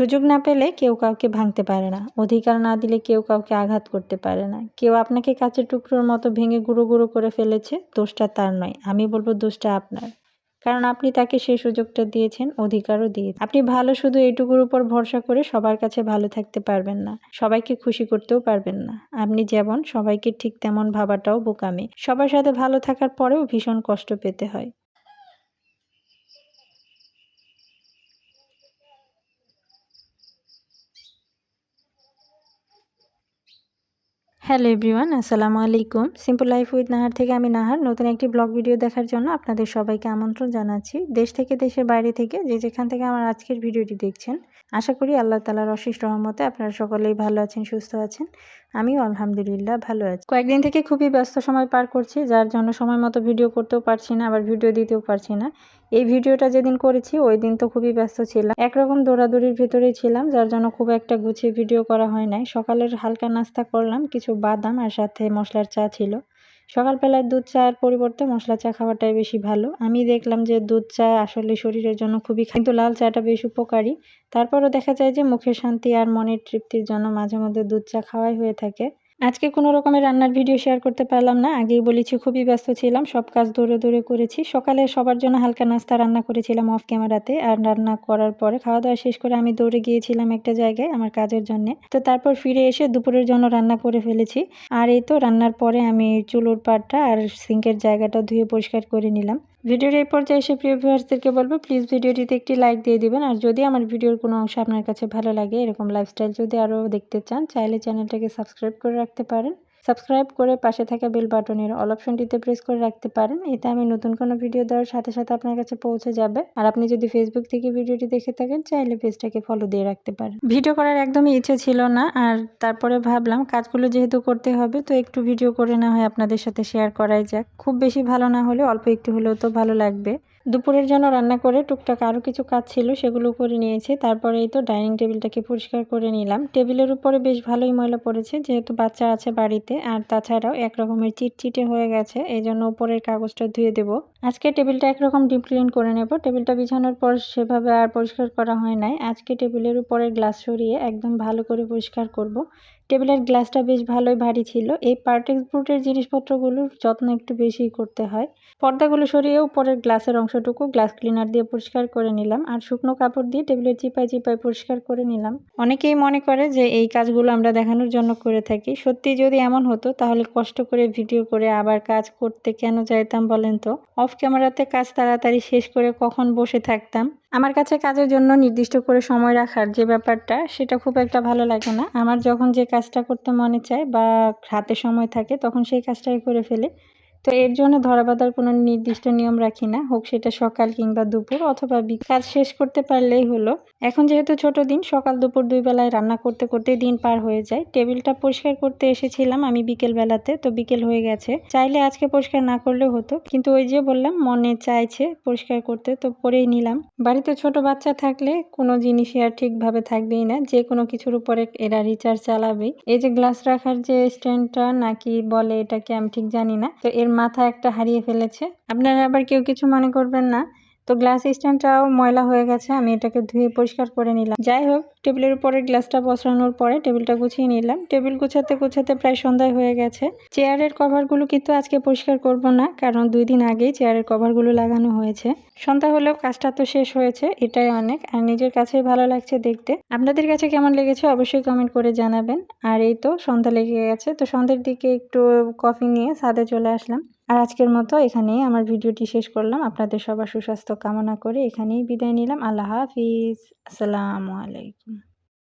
সুযোগ না পেলে কেউ কাউকে ভাঙতে পারে না। অধিকার না দিলে কেউ কাউকে আঘাত করতে পারে না। কেউ আপনাকে কাচের টুকরোর মতো ভেঙে গুঁড়ো গুঁড়ো করে ফেলেছে, দোষটা তার নয়। আমি বলব দোষটা আপনার। কারণ আপনি তাকে সেই সুযোগটা দিয়েছেন, অধিকারও দিয়ে আপনি ভালো শুধু এইটুকুর উপর ভরসা করে সবার কাছে ভালো থাকতে পারবেন না। সবাইকে খুশি করতেও পারবেন না। আপনি যেমন, সবাইকে ঠিক তেমন ভাবাটাও বোকামি। সবার সাথে ভালো থাকার পরেও ভীষণ কষ্ট পেতে হয়। হ্যালো এভরিওয়ান, আসসালামু আলাইকুম। সিম্পল লাইফ উইথ নাহার থেকে আমি নাহার। নতুন একটি ব্লগ ভিডিও দেখার জন্য আপনাদের সবাইকে আমন্ত্রণ জানাচ্ছি। দেশ থেকে দেশের বাইরে থেকে যে যেখান থেকে আমার আজকের ভিডিওটি দেখছেন, আশা করি আল্লাহ তালার অশেষ রহমতে আপনারা সকলেই ভালো আছেন, সুস্থ আছেন। আমিও আলহামদুলিল্লাহ ভালো আছি। কয়েকদিন থেকে খুবই ব্যস্ত সময় পার করছি, যার জন্য সময় মতো ভিডিও করতেও পারছি না, আবার ভিডিও দিতেও পারছি না। এই ভিডিওটা যেদিন করেছি, ওই দিন তো খুবই ব্যস্ত ছিলাম। একরকম দৌড়াদৌড়ির ভিতরেই ছিলাম, যার জন্য খুব একটা গুছিয়ে ভিডিও করা হয় নাই। সকালের হালকা নাস্তা করলাম, কিছু বাদাম আর সাথে মশলার চা ছিল। সকালবেলায় দুধ চায়ের পরিবর্তে মশলা চা খাওয়াটাই বেশি ভালো। আমি দেখলাম যে দুধ চা আসলে শরীরের জন্য খুবই কিন্তু লাল চাটা বেশ উপকারী। তারপরও দেখা যায় যে মুখের শান্তি আর মনের তৃপ্তির জন্য মাঝে মধ্যে দুধ চা খাওয়াই হয়ে থাকে। আজকে কোনো রকমের রান্নার ভিডিও শেয়ার করতে পারলাম না। আগেই বলেছি, খুবই ব্যস্ত ছিলাম, সব কাজ দৌড়ে দৌড়ে করেছি। সকালে সবার জন্য হালকা নাস্তা রান্না করেছিলাম অফ ক্যামেরাতে আর রান্না করার পরে খাওয়া দাওয়া শেষ করে আমি দৌড়ে গিয়েছিলাম একটা জায়গায় আমার কাজের জন্য। তো তারপর ফিরে এসে দুপুরের জন্য রান্না করে ফেলেছি। আর এই তো রান্নার পরে আমি চুলোর পাটটা আর সিঙ্কের জায়গাটা ধুয়ে পরিষ্কার করে নিলাম। ভিডিওর এই পর্যায়ে এসে প্রিয় ভিউয়ার্সদেরকে বলব প্লিজ ভিডিওটিতে একটি লাইক দিয়ে দিবেন। আর যদি আমার ভিডিওর কোনো অংশ আপনার কাছে ভালো লাগে, এরকম লাইফস্টাইল যদি আরও দেখতে চান, চাইলে চ্যানেলটাকে সাবস্ক্রাইব করে রাখতে পারেন। সাবস্ক্রাইব করে পাশে থাকা বেল বাটনের অল অপশনটিতে প্রেস করে রাখতে পারেন। এতে আমি নতুন কোনো ভিডিও দেওয়ার সাথে সাথে আপনার কাছে পৌঁছে যাবে। আর আপনি যদি ফেসবুক থেকে ভিডিওটি দেখে থাকেন, চাইলে পেজটাকে ফলো দিয়ে রাখতে পারেন। ভিডিও করার একদমই ইচ্ছে ছিল না, আর তারপরে ভাবলাম কাজগুলো যেহেতু করতে হবে, তো একটু ভিডিও করে না হয় আপনাদের সাথে শেয়ার করাই যাক। খুব বেশি ভালো না হলে অল্প একটু হলেও তো ভালো লাগবে। দুপুরের জন্য রান্না করে টুকটাক আরও কিছু কাজ ছিল সেগুলো করে নিয়েছি। তারপরে এই তো ডাইনিং টেবিলটাকে পরিষ্কার করে নিলাম। টেবিলের উপরে বেশ ভালোই ময়লা পড়েছে, যেহেতু বাচ্চা আছে বাড়িতে। আর তাছাড়াও এক রকমের চিটচিটে হয়ে গেছে এই জন্য উপরের কাগজটা ধুয়ে দেবো। আজকে টেবিলটা একরকম ডিপ ক্লিন করে নেব। টেবিলটা বিছানোর পর সেভাবে আর পরিষ্কার করা হয় নাই। আজকে টেবিলের উপরে গ্লাস সরিয়ে একদম ভালো করে পরিষ্কার করব। টেবিলের গ্লাসটা বেশ ভালোই ভারী ছিল। এই পার্টেক্স বুটের জিনিসপত্রগুলোর যত্ন একটু বেশি করতে হয়। পর্দাগুলো সরিয়ে উপরের গ্লাসের অংশটুকু গ্লাস ক্লিনার দিয়ে পরিষ্কার করে নিলাম আর শুকনো কাপড় দিয়ে টেবিলের চিপায় চিপায় পরিষ্কার করে নিলাম। অনেকেই মনে করে যে এই কাজগুলো আমরা দেখানোর জন্য করে থাকি। সত্যি যদি এমন হতো তাহলে কষ্ট করে ভিডিও করে আবার কাজ করতে কেন যাইতাম বলেন তো? অফ ক্যামেরাতে কাজ তাড়াতাড়ি শেষ করে কখন বসে থাকতাম? আমার কাছে কাজের জন্য নির্দিষ্ট করে সময় রাখার যে ব্যাপারটা, সেটা খুব একটা ভালো লাগে না। আমার যখন যে কাজটা করতে মনে চায় বা হাতে সময় থাকে, তখন সেই কাজটাই করে ফেলে। তো এর জন্য ধরা বাঁধার কোনো নির্দিষ্ট নিয়ম রাখি না। হোক সেটা সকাল কিংবা দুপুর অথবা কাজ শেষ করতে পারলেই হলো। এখন যেহেতু ছোট দিন, সকাল দুপুর দুই বেলায় রান্না করতে করতে দিন পার হয়ে যায়। টেবিলটা পরিষ্কার করতে এসেছিলাম আমি বিকেল বেলাতে, তো বিকেল হয়ে গেছে। চাইলে আজকে পরিষ্কার না করলেও হতো। কিন্তু ওই যে বললাম, মনে চাইছে পরিষ্কার করতে, তো করেই নিলাম। বাড়িতে ছোট বাচ্চা থাকলে কোনো জিনিসই আর ঠিকভাবে থাকবেই না। যে কোনো কিছুর উপরে এরা রিচার্জ চালাবেই। এই যে গ্লাস রাখার যে স্ট্যান্ডটা নাকি বলে এটাকে আমি ঠিক জানি না। তো এর মাথা একটা হারিয়ে ফেলেছে। আপনারা আবার কেউ কিছু মনে করবেন না। তো গ্লাস স্ট্যান্ডটাও ময়লা হয়ে গেছে, আমি এটাকে ধুয়ে পরিষ্কার করে নিলাম। যাই হোক, টেবিলের উপরে গ্লাসটা বসানোর পরে টেবিলটা গুছিয়ে নিলাম। টেবিল গুছাতে গুছাতে প্রায় সন্ধ্যায় হয়ে গেছে। চেয়ারের কভারগুলো কিন্তু আজকে পরিষ্কার করব না, কারণ দুই দিন আগেই চেয়ারের কভারগুলো লাগানো হয়েছে। সন্ধ্যা হলেও কাজটা তো শেষ হয়েছে, এটাই অনেক। আর নিজের কাছেই ভালো লাগছে দেখতে। আপনাদের কাছে কেমন লেগেছে অবশ্যই কমেন্ট করে জানাবেন। আর এই তো সন্ধ্যা লেগে গেছে, তো সন্ধ্যের দিকে একটু কফি নিয়ে ছাদে চলে আসলাম। আর আজকের মতো এখানেই আমার ভিডিওটি শেষ করলাম। আপনাদের সবার সুস্বাস্থ্য কামনা করে এখানেই বিদায় নিলাম। আল্লাহ হাফিজ। আসসালামু আলাইকুম।